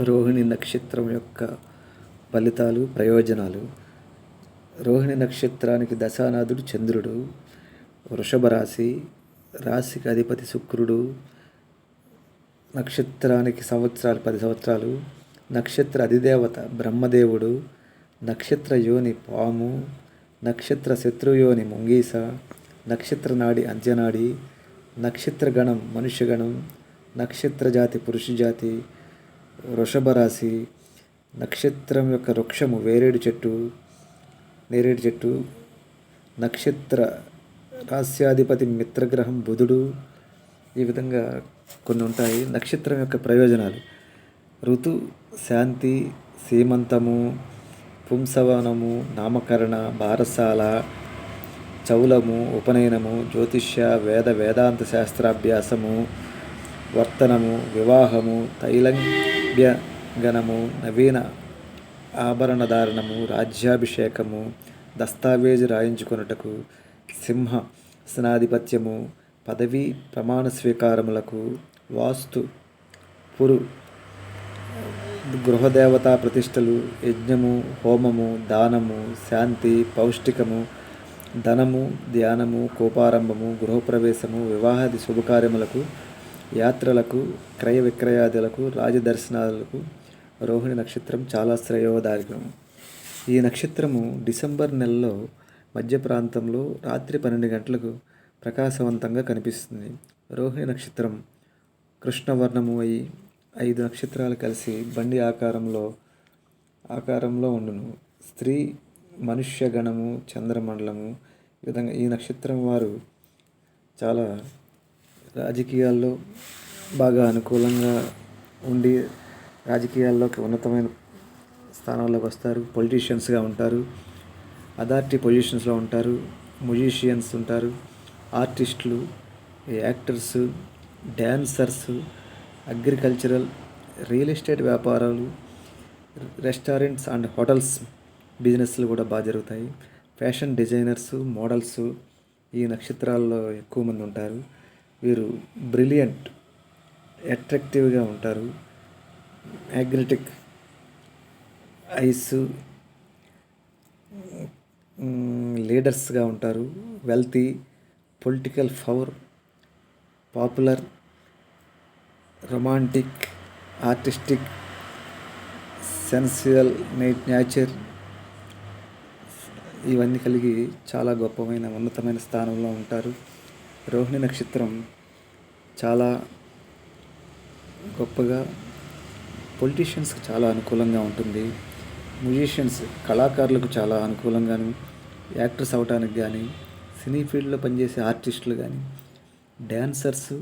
రోహిణి నక్షత్రం యొక్క ఫలితాలు ప్రయోజనాలు. రోహిణి నక్షత్రానికి దశానాథుడు చంద్రుడు వృషభ రాశి రాశికి అధిపతి శుక్రుడు నక్షత్రానికి సంవత్సరాలు పది సంవత్సరాలు నక్షత్ర అధిదేవత బ్రహ్మదేవుడు నక్షత్ర యోని పాము నక్షత్ర శత్రుయోని ముంగీస నక్షత్ర నాడి అంత్యనాడి నక్షత్రగణం మనుష్యగణం నక్షత్ర జాతి పురుష జాతి వృషభ రాశి నక్షత్రం యొక్క వృక్షము వేరేడు చెట్టు నేరేడు చెట్టు నక్షత్ర రాస్యాధిపతి మిత్రగ్రహం బుధుడు ఈ విధంగా కొన్ని ఉంటాయి. నక్షత్రం యొక్క ప్రయోజనాలు. ఋతు శాంతి సీమంతము పుంసవనము నామకరణ బారసాల చౌలము ఉపనయనము జ్యోతిష్య వేద వేదాంత శాస్త్రాభ్యాసము వర్తనము వివాహము తైలం తైలంబ్యగనము నవీన ఆభరణధారణము రాజ్యాభిషేకము దస్తావేజు రాయించుకొనుటకు సింహ స్నాధిపత్యము పదవీ ప్రమాణ స్వీకారములకు వాస్తు పురు గృహదేవతా ప్రతిష్టలు యజ్ఞము హోమము దానము శాంతి పౌష్టికము ధనము ధ్యానము కోపారంభము గృహప్రవేశము వివాహాది శుభకార్యములకు యాత్రలకు క్రయ విక్రయాదులకు రాజదర్శనాలకు రోహిణి నక్షత్రం చాలా శ్రేయోదాయకం ఈ నక్షత్రము డిసెంబర్ నెలలో మధ్య ప్రాంతంలో రాత్రి పన్నెండు గంటలకు ప్రకాశవంతంగా కనిపిస్తుంది. రోహిణి నక్షత్రం కృష్ణవర్ణము అయి ఐదు నక్షత్రాలు కలిసి బండి ఆకారంలో ఆకారంలో ఉండును. స్త్రీ మనుష్య గణము చంద్రమండలము ఈ విధంగా ఈ నక్షత్రం వారు చాలా రాజకీయాల్లో బాగా అనుకూలంగా ఉండి రాజకీయాల్లోకి ఉన్నతమైన స్థానాల్లోకి వస్తారు. పొలిటీషియన్స్గా ఉంటారు. అథారిటీ పొజిషన్స్లో ఉంటారు. మ్యూజిషియన్స్ ఉంటారు. ఆర్టిస్టులు actors dancers agricultural real estate వ్యాపారాలు రెస్టారెంట్స్ అండ్ హోటల్స్ బిజినెస్లు కూడా బాగా జరుగుతాయి. ఫ్యాషన్ డిజైనర్స్ మోడల్స్ ఈ నక్షత్రాల్లో ఎక్కువ మంది ఉంటారు. వీరు బ్రిలియంట్ అట్రాక్టివ్గా ఉంటారు. మ్యాగ్నెటిక్ ఐస్ లీడర్స్గా ఉంటారు. Wealthy political power popular romantic artistic sensual nature ఇవన్నీ కలిగి చాలా గొప్పమైన ఉన్నతమైన స్థానంలో ఉంటారు. రోహిణి నక్షత్రం చాలా గొప్పగా పొలిటీషియన్స్కి చాలా అనుకూలంగా ఉంటుంది. మ్యూజిషియన్స్ కళాకారులకు చాలా అనుకూలంగాను యాక్టర్స్ అవ్వటానికి కానీ సినీ ఫీల్డ్లో పనిచేసే ఆర్టిస్టులు కానీ డ్యాన్సర్స్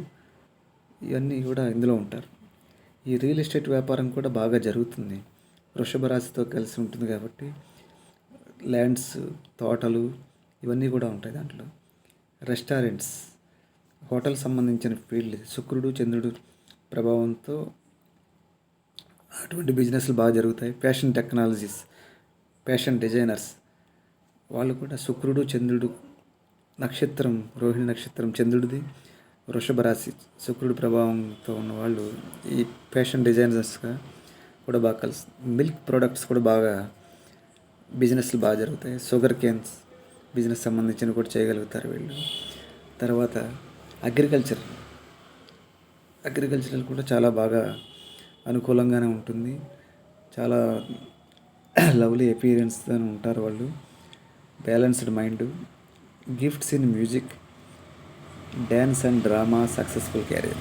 ఇవన్నీ కూడా ఇందులో ఉంటారు. ఈ రియల్ ఎస్టేట్ వ్యాపారం కూడా బాగా జరుగుతుంది. వృషభ రాశితో కలిసి ఉంటుంది కాబట్టి ల్యాండ్స్ తోటలు ఇవన్నీ కూడా ఉంటాయి దాంట్లో. రెస్టారెంట్స్ హోటల్ సంబంధించిన ఫీల్డ్ శుక్రుడు చంద్రుడు ప్రభావంతో అటువంటి బిజినెస్లు బాగా జరుగుతాయి. ఫ్యాషన్ టెక్నాలజీస్ ఫ్యాషన్ డిజైనర్స్ వాళ్ళు కూడా శుక్రుడు చంద్రుడు నక్షత్రం రోహిణి నక్షత్రం చంద్రుడిది వృషభ రాశి శుక్రుడి ప్రభావంతో ఉన్న వాళ్ళు ఈ ఫ్యాషన్ డిజైనర్స్గా కూడా బాగా కలిసి మిల్క్ ప్రోడక్ట్స్ కూడా బాగా బిజినెస్లు బాగా జరుగుతాయి. షుగర్ కేన్స్ బిజినెస్ సంబంధించిన కూడా చేయగలుగుతారు వీళ్ళు. తర్వాత అగ్రికల్చర్. అగ్రికల్చరల్ కూడా చాలా బాగా అనుకూలంగానే ఉంటుంది. చాలా లవ్లీ ఎపీరియన్స్తో ఉంటారు వాళ్ళు. Balanced mind gifts in music dance and drama successful career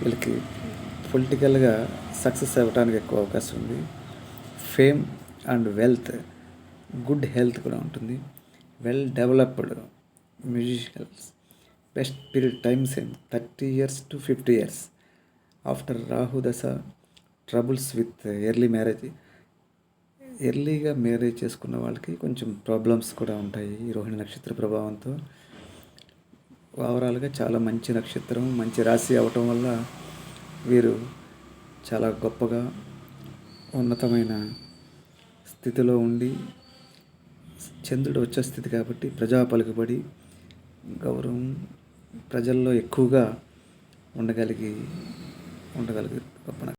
వీళ్ళకి పొలిటికల్గా సక్సెస్ అవ్వడానికి ఎక్కువ అవకాశం ఉంది. Fame and wealth good health కూడా ఉంటుంది. Well developed musicians. Best period time same thirty years to fifty years after Rahu దశ ట్రబుల్స్ విత్ ఎర్లీ మ్యారేజ్ ఎర్లీగా మ్యారేజ్ చేసుకున్న వాళ్ళకి కొంచెం ప్రాబ్లమ్స్ కూడా ఉంటాయి ఈ రోహిణి నక్షత్ర ప్రభావంతో. ఓవరాల్గా చాలా మంచి నక్షత్రం మంచి రాశి అవటం వల్ల వీరు చాలా గొప్పగా ఉన్నతమైన స్థితిలో ఉండి చంద్రుడు వచ్చే స్థితి కాబట్టి ప్రజా పలుకుబడి గౌరవం ప్రజల్లో ఎక్కువగా ఉండగలిగి ఉండగలిగి గొప్ప